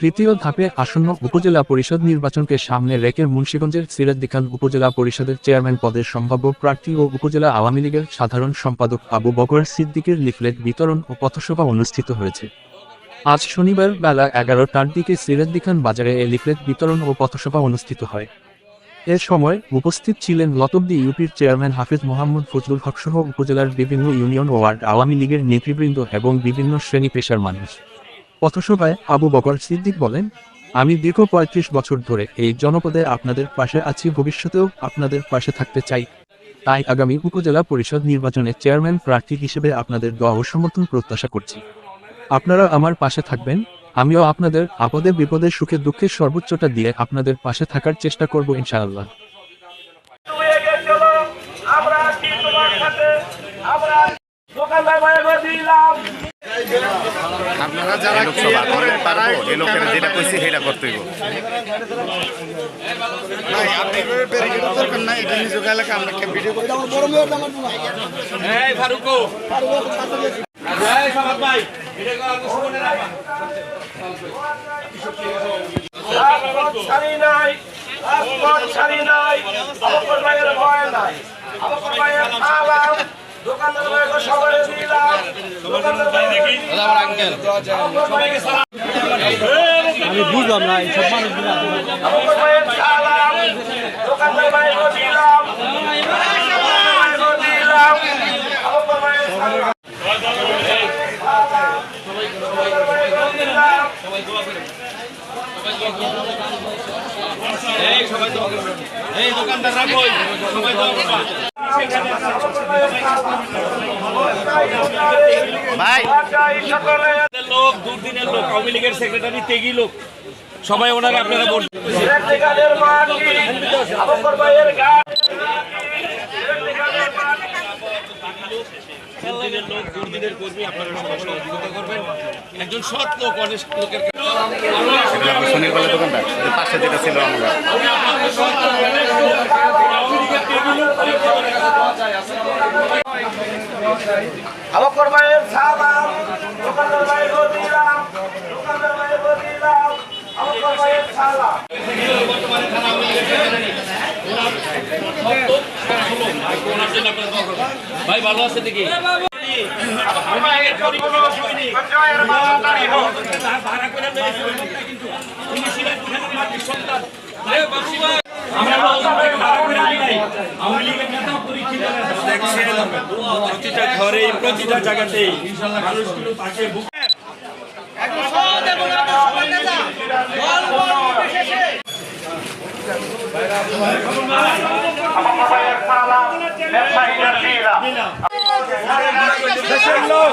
তৃতীয় ধাপে আসন্ন উপজেলা পরিষদ নির্বাচনকে সামনে রেখে মুন্সিগঞ্জের সিরাজদিখান উপজেলা পরিষদের চেয়ারম্যান পদের সম্ভাব্য প্রার্থী ও উপজেলা আওয়ামী লীগের সাধারণ সম্পাদক আবু বকর সিদ্দিকের লিফলেট বিতরণ ও পথসভা অনুষ্ঠিত হয়েছে। আজ শনিবার বেলা এগারোটার দিকে সিরাজদিখান বাজারে এ লিফলেট বিতরণ ও পথসভা অনুষ্ঠিত হয়। এ সময় উপস্থিত ছিলেন লতবদি ইউপির চেয়ারম্যান হাফিজ মোহাম্মদ ফজলুল হক সহ উপজেলার বিভিন্ন ইউনিয়ন ওয়ার্ড আওয়ামী লীগের নেতৃবৃন্দ এবং বিভিন্ন শ্রেণি পেশার মানুষ। পথসভায় আবু বকর সিদ্দিক বলেন, আমি দীর্ঘ পঁয়ত্রিশ বছর ধরে এই জনপদে আপনাদের পাশে আছি, ভবিষ্যতেও আপনাদের পাশে থাকতে চাই। তাই আগামী উপজেলা পরিষদ নির্বাচনে চেয়ারম্যান প্রার্থী হিসেবে আপনাদের দোয়া ও সমর্থন প্রত্যাশা করছি। আপনারা আমার পাশে থাকবেন, আমিও আপনাদের আপদে বিপদে সুখে দুঃখে সর্বোচ্চটা দিয়ে আপনাদের পাশে থাকার চেষ্টা করব ইনশাআল্লাহ। কি তোমার সাথে আমরা দোকানদার বাইরে দিলাম আপনারা যারা ক্লিয়ার করেন তারাই এই লোকের যেটা কইছি সেটা নাই এই এই ছাড়ি নাই ছাড়ি নাই আমার ভাইয়ের ভয় নাই আমার ভাইয়ের দোকানদার ভাইকে সবাই দিলাম দোকানদার আমি বুঝলাম না এই সব মানুষ আমার ভাইয়ের সালাম দোকানদার ভাইকে দিলাম ভাইকে দিলাম আমার ভাইয়ের সালাম ভাই। লোক দুর্দিনের লোক আওয়ামী লীগের সেক্রেটারি তেগি লোক। সবাই ওনারা আপনারা ভোট রেখেগানের মাটি আমার ভাইয়ের গান রেখেগানের মাটি দুর্দিনের লোক দুর্দিনের কর্মী আপনারা সবাই সহযোগিতা করবেন। একজন সৎ লোক অনেক লোকের সুনীল বলে দোকানটা পাশে যেটা ছিল আমরা আমার ভাইয়ের সালাম দোকানদার ভাইকে দিলাম দোকানদার ভাইকে দিলাম আমার ভাইয়ের সালাম। ভাই ভালো আছে দেখি। জয়ের মাতারি হোক ভাড়া করে নিয়েছি কিন্তু উনি ছিলেন এখানে সন্তান এ বাবু ভাই, আমরা ভাড়া করে আনি নাই আওয়ামী লীগের নেতা পরিচিত দেখছেন প্রতিটা ঘরে প্রতিটা জায়গাতেই মানুষগুলো তাকে দেশের লোক